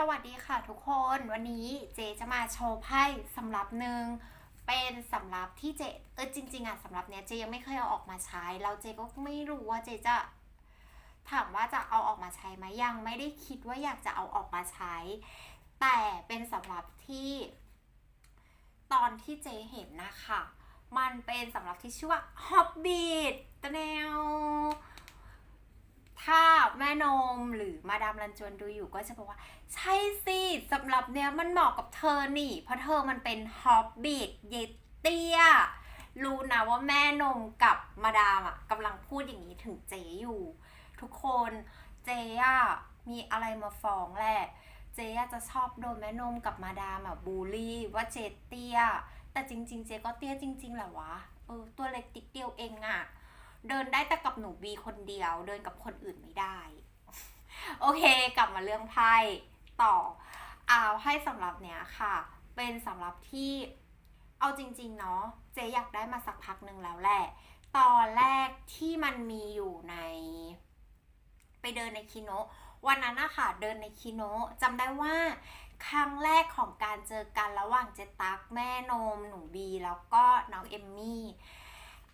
สวัสดีค่ะทุกคนวันนี้เจจะมาโชว์ไพ่สำรับหนึ่งเป็นสำรับที่เจเออจริง ๆอะสำรับเนี้ยเจยังไม่เคยเอาออกมาใช้แล้วเจก็ไม่รู้ว่าเจจะถามว่าจะเอาออกมาใช้ไหมยังไม่ได้คิดว่าอยากจะเอาออกมาใช้ แต่เป็นสำรับที่ ตอนที่เจเห็นนะคะมันเป็นสำรับที่ชื่อว่า Hobbit ตะแนวถ้าแม่นมหรือมาดามรันจวนดูอยู่ก็จะบอกว่า ใช่สิสำหรับเนี้ยมันเหมาะกับเธอนี่ เพราะเธอมันเป็นฮอบบิทเยเตียรู้นะว่าแม่นมกับมาดามอะกำลังพูดอย่างนี้ถึงเจอยู่ ทุกคนเจอะมีอะไรมาฟ้องแหละเจอะจะชอบโดนแม่นมกับมาดามอะบูลลี่ว่าเจเตี้ย แต่จริง ๆ เจก็เตี้ยจริงๆแหละวะเออตัวเล็กติ๊กเดียวเองอะเดินได้แต่กับหนูบีคนเดียว เดินกับคนอื่นไม่ได้ โอเค กลับมาเรื่องไพ่ ต่อ เอาไพ่สำหรับเนี้ยค่ะ เป็นสำหรับที่เอาจริงๆเนาะเจ๊อยากได้มาสักพักหนึ่งแล้วแหละ ตอนแรกที่มันมีอยู่ใน ไปเดินในคิโนะวันนั้นนะคะเดินในคิโนะจำได้ว่าครั้งแรกของการเจอกันระหว่างเจตักแม่นม หนูบีแล้วก็น้องเอมมี่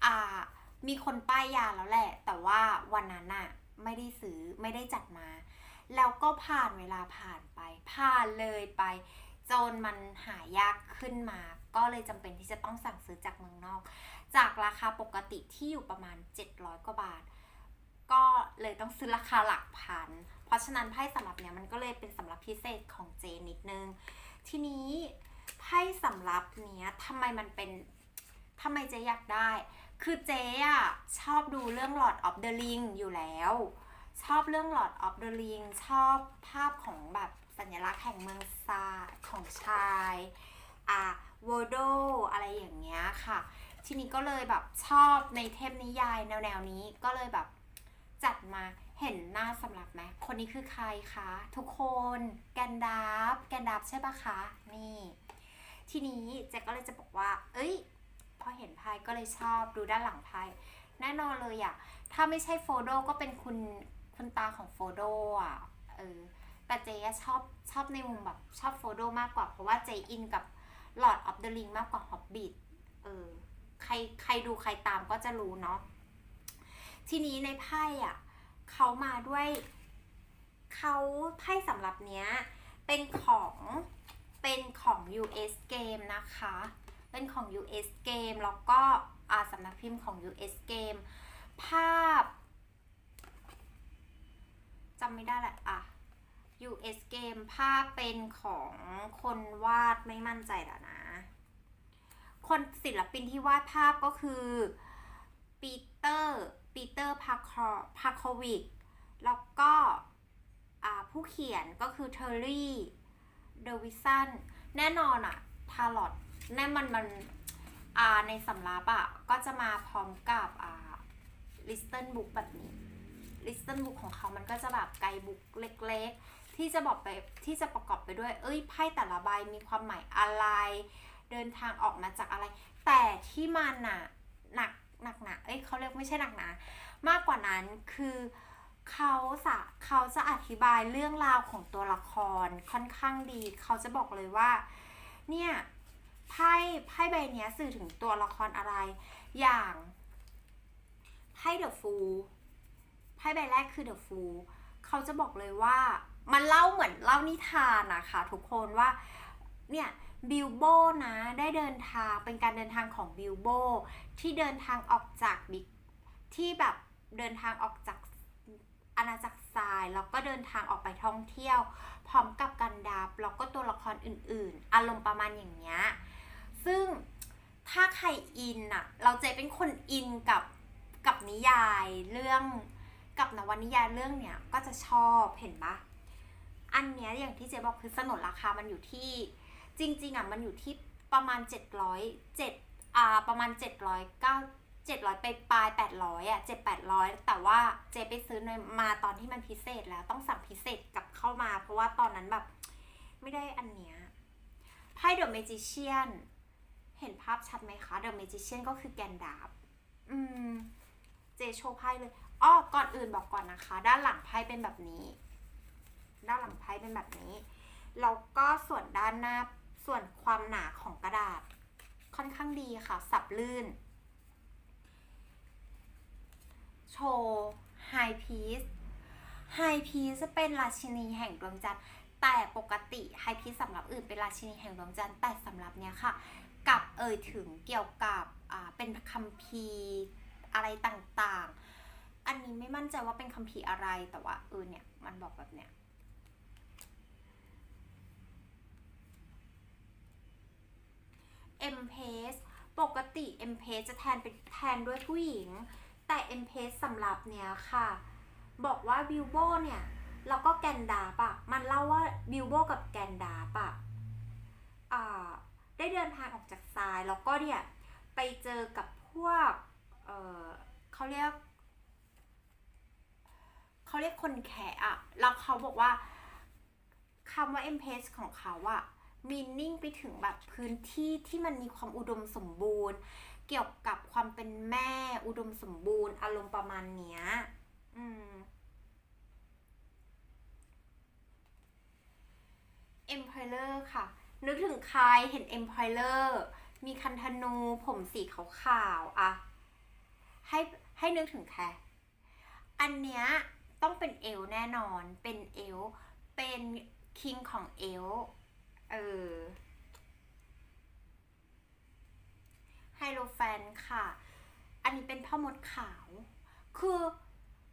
อ่ามีคนป้ายยาแล้วแหละ แต่ว่าวันนั้นน่ะไม่ได้ซื้อไม่ได้จัดมา แล้วก็ผ่านเวลาผ่านไป ผ่านเลยไป จนมันหายากขึ้นมา ก็เลยจำเป็นที่จะต้องสั่งซื้อจากเมืองนอก จากราคาปกติที่อยู่ประมาณ 700 กว่าบาท ก็เลยต้องซื้อราคาหลักพัน เพราะฉะนั้นไพ่สำหรับเนี้ยมันก็เลยเป็นสำหรับพิเศษของเจนิดนึง ทีนี้ไพ่สำหรับเนี้ยทำไมมันเป็นทำไมเจอยากได้ คือเจ๊อะชอบดูเรื่อง Lord of the Ring อยู่แล้ว ชอบเรื่อง Lord of the Ring ชอบภาพของแบบสัญลักษณ์แห่งเมืองซาของชายอ่าโวโดอะไรอย่างเงี้ยค่ะ ทีนี้ก็เลยแบบชอบในเทพนิยายแนวๆนี้ก็เลยแบบจัดมาเห็นหน้าสำหรับไหมคนนี้คือใครคะ ทุกคนแกนดับแกนดับใช่ปะคะ นี่ ทีนี้เจ๊ก็เลยจะบอกว่า เอ้ย พอเห็นไพ่ก็เลยชอบดูด้านหลังไพ่แน่นอนเลยอะถ้าไม่ใช่โฟโดก็เป็นคุณ คุณตาของโฟโดอะเออแต่เจ๊ชอบชอบในมุมแบบชอบโฟโดมากกว่า เพราะว่าเจอินกับ Lord of the Ring มากกว่า Hobbit เออใครใครดูใครตามก็จะรู้เนาะทีนี้ในไพ่อะเขามาด้วยเขาไพ่สำหรับเนี้ยเป็นของเป็นของ US Game นะคะ เป็นของ US Game แล้วก็อาสำนักพิมพ์ของ US Game ภาพ จำไม่ได้แหละอะ US Game ภาพเป็นของคนวาดไม่มั่นใจแล้วนะ คนศิลปินที่วาดภาพก็คือปีเตอร์ปีเตอร์พาคอพาโควิกแล้วก็ผู้เขียนก็คือเทอร์รี่เดวิสันแน่นอนอะทาร์ลอตแน่มันมันอ่าในสำรับอะก็จะมาพร้อมกับลิสเ e นบุ๊กแบบนี้ ลิสเ e นบุ๊กของเขามันก็จะแบบไกด์บุ๊กเล็กๆ ที่จะบอกไปที่จะประกอบไปด้วย เอ้ยไพ่แต่ละใบมีความหมายอะไร เดินทางออกมาจากอะไร แต่ที่มันน่ะหนักหนักหนาเอ้ยเขาเรียกไม่ใช่หนักหนามากกว่านั้นคือเขาสะเขาจะอธิบายเรื่องราวของตัวละครค่อนข้างดี เขาจะบอกเลยว่า เนี่ยไพ่ไพ่ใบเนี้ยสื่อถึงตัวละครอะไร อย่างไพ่เดอะฟู ไพ่ใบแรกคือเดอะฟูเขาจะบอกเลยว่ามันเล่าเหมือนเล่านิทานนะคะทุกคนว่าเนี่ยบิลโบนะได้เดินทางเป็นการเดินทางของบิลโบที่เดินทางออกจากบิ๊กที่แบบเดินทางออกจากอาณาจักรทรายแล้วก็เดินทางออกไปท่องเที่ยว พร้อมกับกันดาบแล้วก็ตัวละครอื่นๆ อารมณ์ประมาณอย่างเงี้ยซึ่งถ้าใครอินอะเราเจเป็นคนอินกับกับนิยายเรื่อง กับนวนิยายเรื่องเนี้ยก็จะชอบเห็นปะอันเนี้ยอย่างที่เจบอกคือสนนราคามันอยู่ที่จริงๆอะมันอยู่ที่ประมาณ 700 7อ่าประมาณ 709 700ไปปลาย 800อะ7 800 แต่ว่าเจไปซื้อมาตอนที่มันพิเศษแล้วต้องสั่งพิเศษกลับเข้ามา เพราะว่าตอนนั้นแบบไม่ได้อันเนี้ยไพ่เดอะเมจิเชียนเห็นภาพชัดไหมคะเดอะเมจิเชียนก็คือแกนดาบอืมเจโชว์ไพ่เลย อ้อก่อนอื่นบอกก่อนนะคะ ด้านหลังไพ่เป็นแบบนี้ ด้านหลังไพ่เป็นแบบนี้แล้วก็ส่วนด้านหน้าส่วนความหนาของกระดาษ ค่อนข้างดีค่ะ สับลื่น โชว์ไฮพีซไฮพีซจะเป็นราชินีแห่งดวงจันทร์แต่ปกติไฮพีซสำหรับอื่นเป็นราชินีแห่งดวงจันทร์แต่สำหรับเนี้ยค่ะกับเอ่ยถึงเกี่ยวกับเป็นคัมภีร์อะไรต่างๆ อันนี้ไม่มั่นใจว่าเป็นคัมภีร์อะไรแต่ว่าเออเนี่ยมันบอกแบบเนี้ย m p a s ปกติ m p a s จะแทนเป็นแทนด้วยผู้หญิง แต่ m p a s สสำหรับเนี้ยค่ะ บอกว่าบิลโบเนี่ยแล้วก็แกนดาปะมันเล่าว่าบิลโบกับแกนดาปะอ่าได้เดินทางออกจากทรายแล้วก็เนี่ยไปเจอกับพวกเออเขาเรียก เขาเรียกคนแขะอะแล้วเขาบอกว่าคำว่า m p a s ของเขาอะมีนิ่งไปถึงแบบพื้นที่ที่มันมีความอุดมสมบูรณ์ เกี่ยวกับความเป็นแม่อุดมสมบูรณ์ อารมณ์ประมาณเนี้ย อืม Empirer ค่ะ นึกถึงใครเห็น Empirer มีคันธนูผมสีขาวๆอะให้ให้นึกถึงใครอันเนี้ย ต้องเป็นเอลแน่นอน เป็นเอลเป็นคิงของเอลเออไฮโลแฟนค่ะ อันนี้เป็นพ่อมดขาว คือ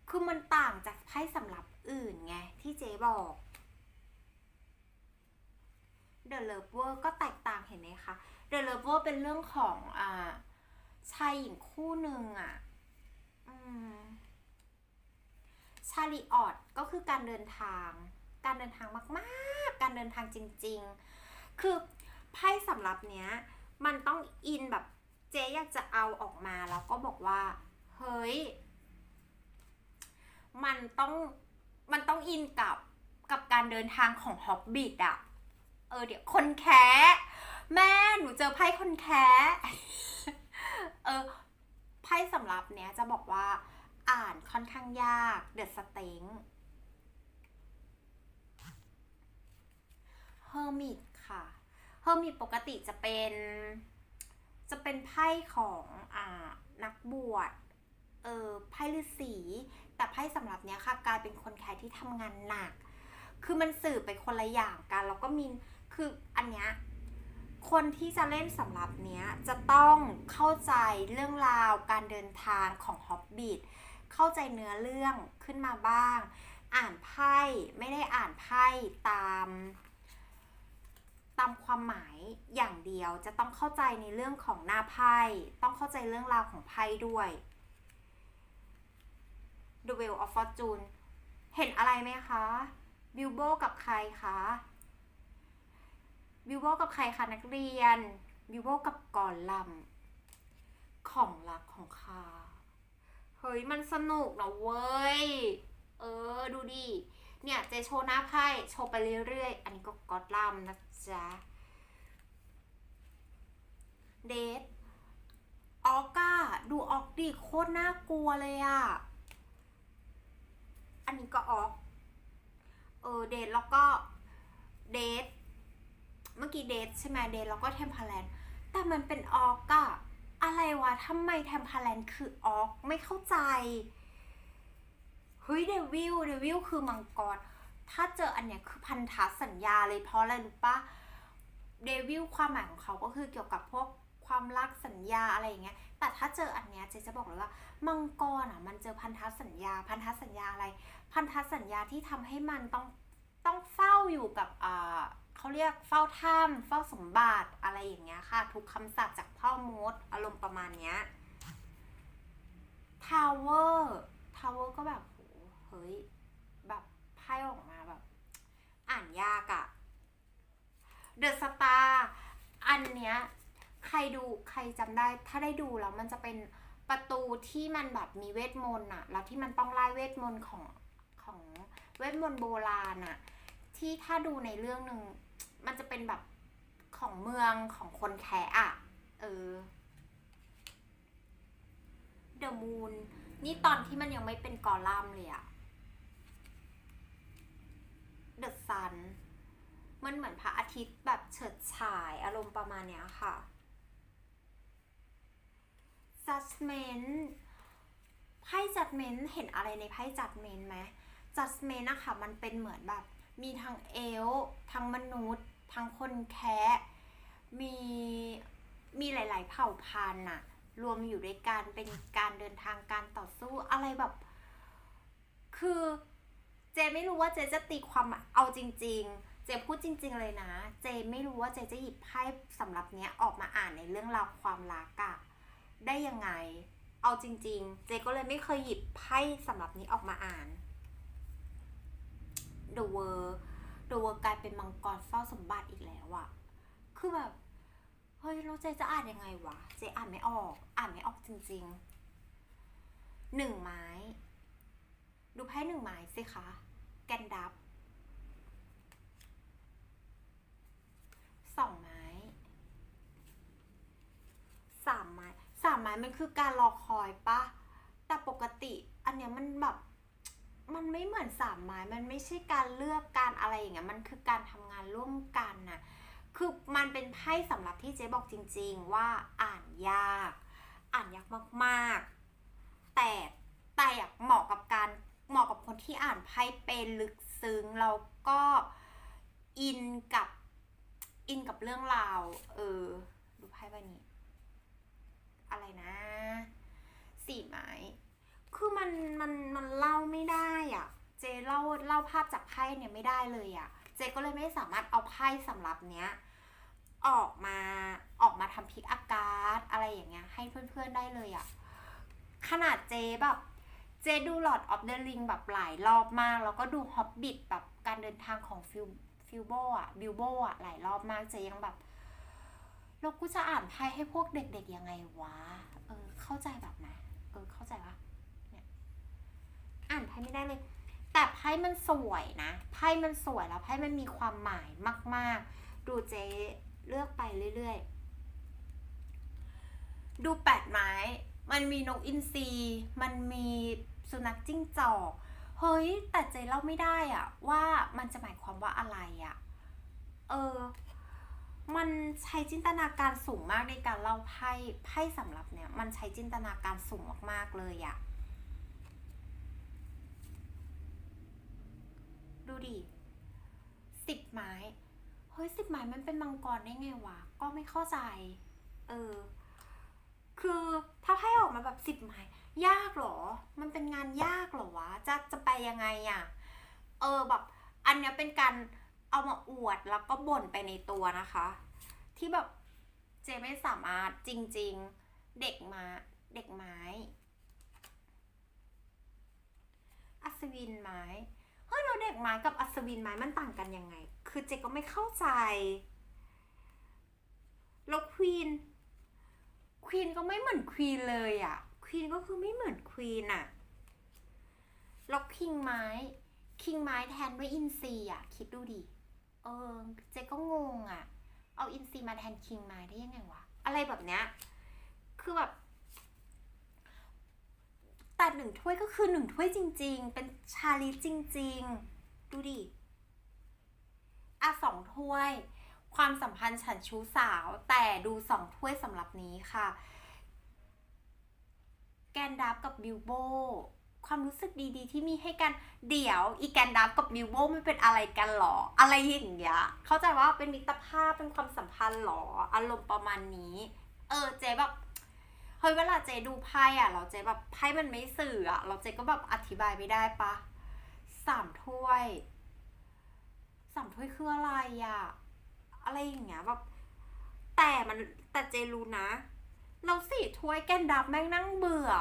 คือมันต่างจากไพ่สำหรับอื่นไง ที่เจ๊บอก The Lover ก็แตกต่างเห็นไหมคะ The Lover เป็นเรื่องของอ่าชายหญิงคู่หนึ่งอะ อืม ชาลีออดก็คือการเดินทาง การเดินทางมากๆ การเดินทางจริง ๆ คือไพ่สำหรับเนี้ยมันต้องอินแบบเจ๊อยากจะเอาออกมาแล้วก็บอกว่า เฮ้ย มันต้องมันต้องอินกับกับการเดินทางของฮอบบิทอะเออเดี๋ยวคนแคะแม่หนูเจอไพ่คนแคะเออไพ่สำหรับเนี้ยจะบอกว่า อ่านค่อนข้างยากเดอะสเต็งเฮอร์มิตค่ะเฮอร์มิตปกติจะเป็น จะเป็นไพ่ของอ่านักบวชเออไพ่ฤาษีแต่ไพ่สำหรับเนี้ยค่ะกลายเป็นคนแคร์ที่ทำงานหนัก คือมันสื่อไปคนละอย่างกันแล้วก็มีคืออันเนี้ยคนที่จะเล่นสำหรับเนี้ยจะต้องเข้าใจเรื่องราวการเดินทางของฮอบบิท เข้าใจเนื้อเรื่องขึ้นมาบ้าง อ่านไพ่ไม่ได้อ่านไพ่ตามตามความหมายอย่างเดียวจะต้องเข้าใจในเรื่องของหน้าไพ่ต้องเข้าใจเรื่องราวของไพ่ด้วย The Wheel of Fortune เห็นอะไรไหมคะบิลโบกับใครคะบิลโบกับใครคะนักเรียนบิลโบกับก่อนลำของรักของคา เฮ้ยมันสนุกนะเว้ย เออดูดิ เนี่ยเจโชว์หน้าไพ่โชว์ไปเรื่อยๆ อันนี้ก็กอดลัมนะจ๊ะ เดทออก้า ดูออกดิโคตรน่ากลัวเลยอะอันนี้ก็ออก เออเดทแล้วก็เดทเมื่อกี้เดทใช่ไหมเดทแล้วก็เทมเพลนแต่มันเป็นออกอะ อะไรวะทำไมเทมเพลนคือออกไม่เข้าใจเฮ้ยเดวิลเดวิลคือมังกร ถ้าเจออันเนี้ยคือพันธสัญญาเลยเพราะอะไรรู้ปะเดวิลความหมายของเขาก็คือเกี่ยวกับพวกความรักสัญญาอะไรอย่างเงี้ย แต่ถ้าเจออันเนี้ยเจจะบอกเลยว่ามังกรอะมันเจอพันธสัญญา พันธสัญญาอะไร พันธสัญญาที่ทำให้มันต้องต้องเฝ้าอยู่กับอ่า เขาเรียกเฝ้าถ้ำเฝ้าสมบัติอะไรอย่างเงี้ยค่ะทุกคำศัพท์จากพ่อมดอารมณ์ประมาณเนี้ยทาวเวอร์ทาวเวอร์ก็แบบโหเฮ้ย แบบไพ่ออกมาแบบ อ่านยากอะเดอะสตาร์อันเนี้ยใครดูใครจำได้ ถ้าได้ดูแล้วมันจะเป็นประตูที่มันแบบมีเวทมนต์อะแล้วที่มันต้องไล่เวทมนต์ของของเวทมนต์โบราณอะที่ถ้าดูในเรื่องหนึ่ง มันจะเป็นแบบของเมืองของคนแคะอะเออเดอะมูนนี่ตอนที่มันยังไม่เป็นกอลัมน์เลยอะเดอะซันมันเหมือนพระอาทิตย์แบบเฉิดฉายอารมณ์ประมาณเนี้ยค่ะ judgment ไพ่ judgment เห็นอะไรในไพ่ judgment ไหม judgment นะคะมันเป็นเหมือนแบบ มีทั้งเอลทั้งมนุษย์ ทั้งคนแคะมีมีหลาย ๆ เผ่าพันธุ์น่ะรวมอยู่ด้วยกันเป็นการเดินทางการต่อสู้อะไรแบบ คือเจไม่รู้ว่าเจจะตีความเอาจริง ๆ เจพูดจริง ๆ เลยนะ เจไม่รู้ว่าเจจะหยิบไพ่สำหรับเนี้ยออกมาอ่านในเรื่องราวความรักอะได้ยังไง เอาจริง ๆ เจก็เลยไม่เคยหยิบไพ่สำหรับนี้ออกมาอ่าน The World The World กลายเป็นมังกรเฝ้าสมบัติอีกแล้วอะคือแบบ เฮ้ยแล้วเจจะอ่านยังไงวะ เจอ่านไม่ออก อ่านไม่ออกจริงๆหนึ่งไม้ ดูไพ่หนึ่งไม้สิคะ แกนดับสองไม้สามไม้สามไม้มันคือการรอคอยปะแต่ปกติอันเนี้ยมันแบบ มันไม่เหมือนสามไม้ มันไม่ใช่การเลือกการอะไรอย่างเงี้ย มันคือการทำงานร่วมกันน่ะคือมันเป็นไพ่สำหรับที่เจ๊บอกจริง ๆ ว่าอ่านยาก อ่านยากมากๆ แต่แต่เหมาะกับการเหมาะกับคนที่อ่านไพ่เป็นลึกซึ้งแล้วก็อินกับอินกับเรื่องราว เออ ดูไพ่ใบนี้ อะไรนะ สี่ไม้ คือมันมันมันเล่าไม่ได้อะเจเล่าเล่าภาพจากไพ่เนี่ยไม่ได้เลยอะเจก็เลยไม่สามารถเอาไพ่สำหรับเนี้ยออกมาออกมาทำพิกอากาศอะไรอย่างเงี้ยให้เพื่อนๆได้เลยอะขนาดเจแบบเจดู Lord of the Ring แบบหลายรอบมาก แล้วก็ดู Hobbit แบบการเดินทางของฟิลฟิลโบอะบิลโบอะหลายรอบมากเจยังแบบแล้วกูจะอ่านไพ่ให้พวกเด็กๆยังไงวะ เออเข้าใจแบบไหนเออเข้าใจปะ อ่านไพ่ไม่ได้เลย แต่ไพ่มันสวยนะไพ่มันสวยแล้วไพ่มันมีความหมายมาก ๆ ดูเจเลือกไปเรื่อย ๆ ดูแปดไม้ มันมีนกอินทรีมันมีสุนัขจิ้งจอกเฮ้ยแต่เจเล่าไม่ได้อะว่ามันจะหมายความว่าอะไรอะเออ มันใช้จินตนาการสูงมากในการเล่าไพ่ไพ่สำหรับเนี่ย มันใช้จินตนาการสูงมากๆเลยอะ ดูดิสิบไม้ เฮ้ยสิบไม้มันเป็นมังกรได้ไงวะ ก็ไม่เข้าใจ เออ คือถ้าไพ่ออกมาแบบสิบไม้ ยากเหรอ มันเป็นงานยากเหรอวะ จะจะไปยังไงอะเออแบบ อันเนี้ยเป็นการเอามาอวดแล้วก็บ่นไปในตัวนะคะ ที่แบบเจไม่สามารถจริง ๆ เด็กมาเด็กไม้ อัศวินไม้ ล็กไม้กับอัศวินไม้มันต่างกันยังไง คือเจก็ไม่เข้าใจ แล้วควีน ควีนก็ไม่เหมือนควีนเลยอะ่ะ ควีนก็คือไม่เหมือนควีนอะ่ะ แล้วคิงไม้ คิงไม้แทนด้วยอินซีอะ คิดดูดิ เออ เจก็งงอะ เอาอินซีมาแทนคิงไม้ได้ยังไงวะ อะไรแบบเนี้ย คือแบบแต่หนึ่งถ้วยก็คือหนึ่งถ้วยจริง ๆ เป็นชาลิจริง ๆ ดูดิ อะสองถ้วย ความสัมพันธ์ฉันชู้สาว แต่ดูสองถ้วยสำหรับนี้ค่ะ แกนดับกับบิลโบ ความรู้สึกดีๆ ที่มีให้กันเดี๋ยวอีแกนดับกับบิลโบไม่เป็นอะไรกันหรอ อะไรอย่างเงี้ย เข้าใจว่าเป็นมิตรภาพเป็นความสัมพันธ์หรอ อารมณ์ประมาณนี้ เออเจ๊แบบเฮ้ยเวลาเจ๊ดูไพ่อะเราเจ๊แบบไพ่มันไม่สื่ออะเราเจ๊ก็แบบอธิบายไม่ได้ปะ สามถ้วยสามถ้วยคืออะไรอะอะไรอย่างเงี้ยแบบแต่มันแต่เจรู้นะเราสี่ถ้วยแกนดับแม่งนั่งเบื่อ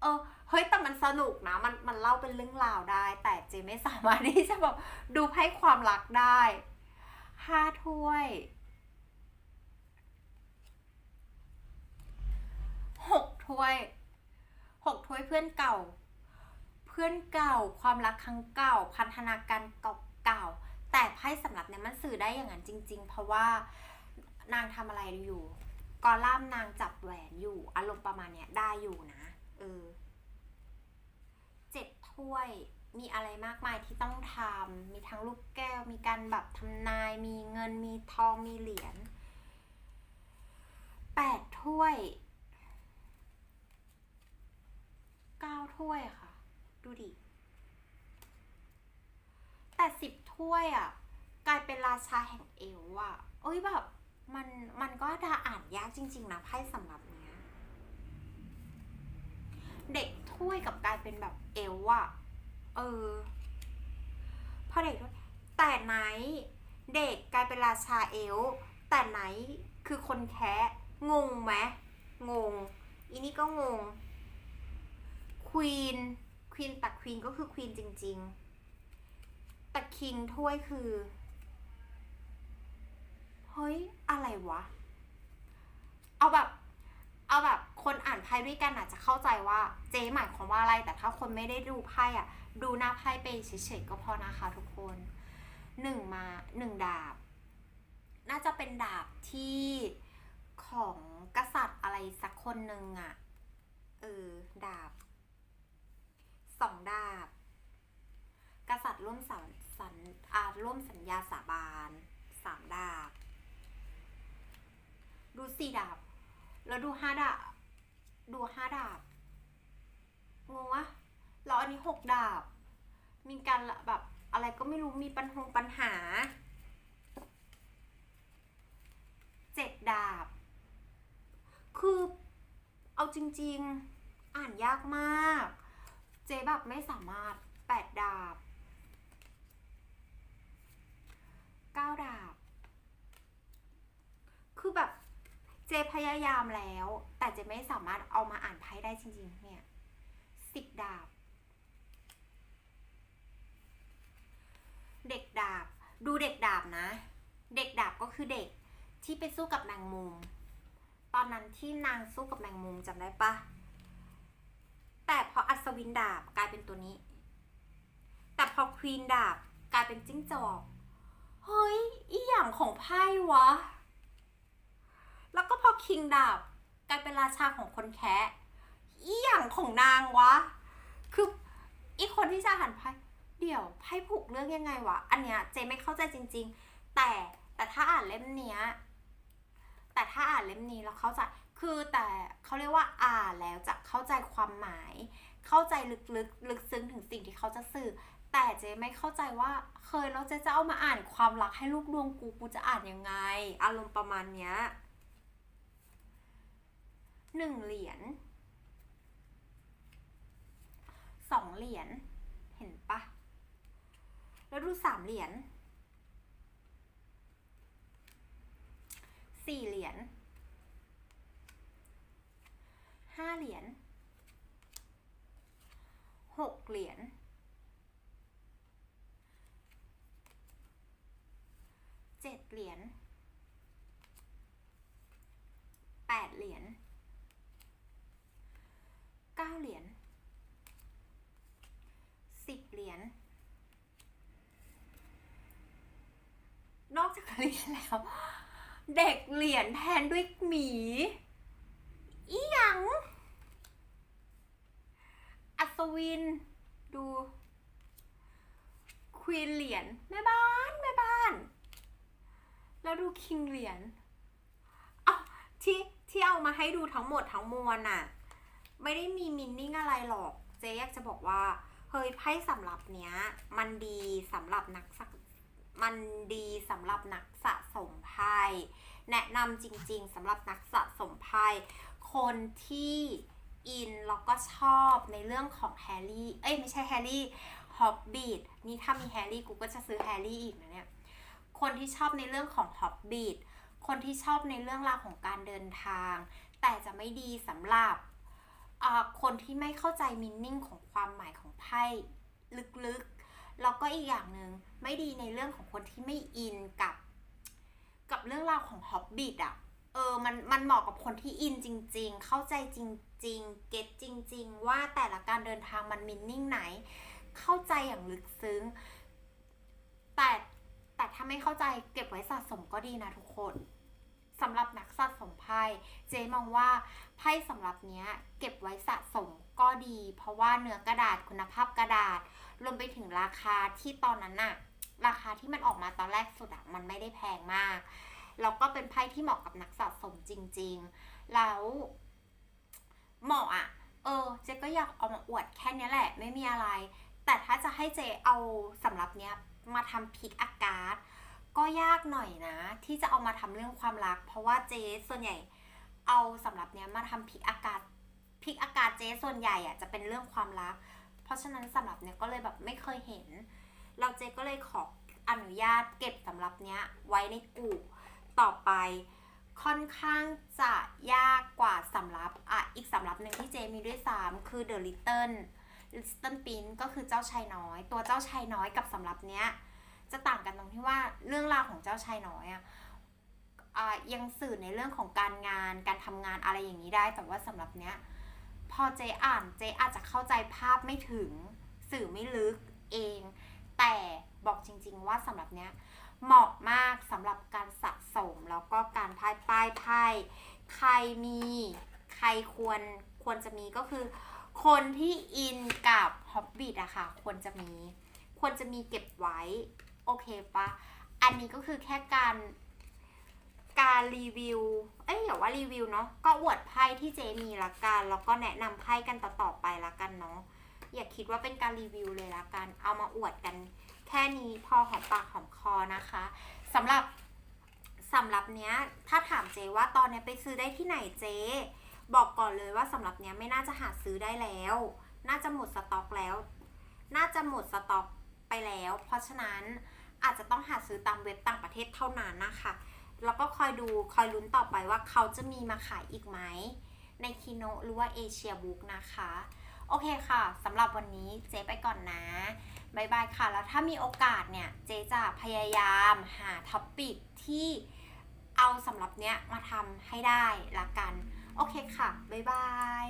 เออเฮ้ยแต่มันสนุกนะมันมันเล่าเป็นเรื่องราวได้ แต่เจไม่สามารถที่จะแบบดูไพ่ความรักได้ห้าถ้วยหกถ้วยหกถ้วยเพื่อนเก่า พื่อนเก่า ความรักครั้งเก่า พันธนาการเก่าๆแต่ไพ่สำหรับเนี่ยมันสื่อได้อย่างนั้นจริง ๆ เพราะว่านางทำอะไรอยู่กอล่ามนางจับแหวนอยู่ อารมณ์ประมาณเนี้ยได้อยู่นะเออเจ็ดถ้วยมีอะไรมากมายที่ต้องทำมีทั้งลูกแก้ว มีการแบบทำนาย มีเงิน มีทอง มีเหรียญแปดถ้วยเก้าถ้วยค่ะ ดูดิแต่สิบถ้วยอะ กลายเป็นราชาแห่งเอวอะเอ้ยแบบมันมันก็ดาอ่านยากจริง ๆ นะไพ่สำหรับเนี้ย เด็กถ้วยกับกลายเป็นแบบเอวอะเออพอเด็กถ้วยแต่ไหนเด็กกลายเป็นราชาเอว แต่ไหนคือคนแคะงงไหมงง อีนี่ก็งงควีน ควีนแต่ควีนก็คือควีนจริงๆแต่คิงถ้วยคือ เฮ้ย อะไรวะ เอาแบบ เอาแบบคนอ่านไพ่ด้วยกันอาจจะเข้าใจว่าเจ๊หมายความว่าอะไร แต่ถ้าคนไม่ได้ดูไพ่อะ ดูหน้าไพ่ไปเฉยๆก็พอนะคะทุกคนหนึ่งมาหนึ่งดาบ น่าจะเป็นดาบที่ของกษัตริย์อะไรสักคนหนึ่งอะ เออ ดาบ สองดาบ กษัตริย์ร่วมสัญสัญอาร่วมสัญญาสาบานสามดาบ ดูสี่ดาบ แล้วดูห้าดาบ ดูห้าดาบงงวะแล้วอันนี้หกดาบ มีการแบบอะไรก็ไม่รู้มีปัญหาปัญหาเจ็ดดาบ คือเอาจริง ๆ อ่านยากมาก เจ๊แบบไม่สามารถแปดดาบเก้าดาบ คือแบบเจพยายามแล้ว แต่เจไม่สามารถเอามาอ่านไพ่ได้จริงๆ เนี่ยสิบดาบ เด็กดาบ ดูเด็กดาบนะ เด็กดาบก็คือเด็กที่ไปสู้กับแมงมุม ตอนนั้นที่นางสู้กับแมงมุมจำได้ปะ แต่พออัศวินดาบกลายเป็นตัวนี้ แต่พอควีนดาบกลายเป็นจิ้งจอก เฮ้ย อีหยังของไพ่วะ แล้วก็พอคิงดาบกลายเป็นราชาของคนแคะอีหยังของนางวะ คืออีคนที่จะหันไพ่ เดี๋ยวไพ่ผูกเรื่องยังไงวะ อันเนี้ยเจไม่เข้าใจจริง ๆ แต่แต่ถ้าอ่านเล่มเนี้ย แต่ถ้าอ่านเล่มนี้แล้วเข้าใจ คือแต่เขาเรียกว่าอ่านแล้วจะเข้าใจความหมาย เข้าใจลึกๆ ลึกซึ้งถึงสิ่งที่เขาจะสื่อ แต่เจ๊ไม่เข้าใจว่าเคยแล้วเจ๊จะเอามาอ่านความรักให้ลูกดวงกูกูจะอ่านยังไง อารมณ์ประมาณเนี้ยหนึ่งเหรียญสองเหรียญเห็นปะแล้วดูสามเหรียญสี่เหรียญ ห้าเหรียญหกเหรียญเจ็ดเหรียญแปดเหรียญเก้าเหรียญสิบเหรียญนอกจากเหรียญแล้ว เด็กเหรียญแทนด้วยหมีอีหยัง อัศวิน ดูควีนเหรียญแม่บ้านแม่บ้าน แล้วดูคิงเหรียญเอาที่ที่เอามาให้ดูทั้งหมดทั้งมวลน่ะ ไม่ได้มีมินนิ่งอะไรหรอก เจ๊อยากจะบอกว่า เฮ้ยไพ่สำหรับเนี้ย มันดีสำหรับนักสักมันดีสำหรับนักสะสมไพ่แนะนำจริง ๆสำหรับนักสะสมไพ่คนที่ อินแล้วก็ชอบในเรื่องของแฮร์รี่ เอ้ยไม่ใช่แฮร์รี่ฮอบบิทนี่ถ้ามีแฮร์รี่กูก็จะซื้อแฮร์รี่อีกนะเนี่ยคนที่ชอบในเรื่องของฮอบบิทคนที่ชอบในเรื่องราวของการเดินทาง แต่จะไม่ดีสำหรับอ่าคนที่ไม่เข้าใจมินนิ่งของความหมายของไพ่ลึกๆ แล้วก็อีกอย่างหนึ่งไม่ดีในเรื่องของคนที่ไม่อินกับ กับเรื่องราวของฮอบบิทอะ เออมันมันเหมาะกับคนที่อินจริง ๆ เข้าใจจริง ๆ เก็ตจริง ๆ ว่าแต่ละการเดินทางมันมินนิ่งไหน เข้าใจอย่างลึกซึ้ง แต่แต่ถ้าไม่เข้าใจเก็บไว้สะสมก็ดีนะทุกคนสำหรับนักสะสมไพ่เจมองว่าไพ่สำหรับเนี้ย เก็บไว้สะสมก็ดี เพราะว่าเนื้อกระดาษคุณภาพกระดาษ รวมไปถึงราคาที่ตอนนั้นน่ะ ราคาที่มันออกมาตอนแรกสุดอะมันไม่ได้แพงมาก แล้วก็เป็นไพ่ที่เหมาะกับนักสะสมจริง ๆ แล้วเหมาะอะเออเจ๊ก็อยากเอามาอวดแค่เนี้ยแหละ ไม่มีอะไร แต่ถ้าจะให้เจ๊เอาสำหรับเนี้ยมาทำพิกอากาศก็ยากหน่อยนะ ที่จะเอามาทำเรื่องความรัก เพราะว่าเจ๊ส่วนใหญ่เอาสำหรับเนี้ยมาทำพิกอากาศพิกอากาศเจ๊ส่วนใหญ่อะจะเป็นเรื่องความรัก เพราะฉะนั้นสำหรับเนี้ยก็เลยแบบไม่เคยเห็น เราเจ๊ก็เลยขออนุญาตเก็บสำหรับเนี้ยไว้ในกู่ม ต่อไปค่อนข้างจะยากกว่าสำรับอะอีกสำรับหนึ่งที่เจมีด้วยซ้ำคือ The Little Little Prince ก็คือเจ้าชายน้อย ตัวเจ้าชายน้อยกับสำรับเนี้ยจะต่างกันตรงที่ว่าเรื่องราวของเจ้าชายน้อยอะอะยังสื่อในเรื่องของการงานการทำงานอะไรอย่างนี้ได้ แต่ว่าสำหรับเนี้ยพอเจอ่านเจอาจจะเข้าใจภาพไม่ถึงสื่อไม่ลึกเอง แต่บอกจริง ๆ ว่าสำหรับเนี้ย เหมาะมากสำหรับการสะสมแล้วก็การพายป้ายไพ่ใครมีใครควรควรจะมีก็คือ คนที่อินกับฮอบบิทอะค่ะควรจะมี ควรจะมีเก็บไว้ โอเคปะอันนี้ก็คือแค่การการรีวิว เอ้ยอย่าว่ารีวิวเนาะ ก็อวดไพ่ที่เจมีละกัน แล้วก็แนะนำไพ่กันต่อๆไปละกันเนาะ อย่าคิดว่าเป็นการรีวิวเลยละกัน เอามาอวดกัน แค่นี้พอหอมปากหอมคอนะคะสำหรับสำหรับเนี้ยถ้าถามเจว่าตอนเนี้ยไปซื้อได้ที่ไหนเจ บอกก่อนเลยว่าสำหรับเนี้ยไม่น่าจะหาซื้อได้แล้ว น่าจะหมดสต็อกแล้ว น่าจะหมดสต็อกไปแล้ว เพราะฉะนั้นอาจจะต้องหาซื้อตามเว็บต่างประเทศเท่านั้นนะคะแล้วก็คอยดูคอยลุ้นต่อไปว่าเขาจะมีมาขายอีกไหมในคีโนหรือว่าเอเชียบุ๊กนะคะ โอเคค่ะสำหรับวันนี้เจ๊ไปก่อนนะ บายบายค่ะ แล้วถ้ามีโอกาสเนี่ย เจ๊จะพยายามหาท็อปปิกที่เอาสำหรับเนี้ยมาทำให้ได้ละกัน โอเคค่ะ บ๊ายบาย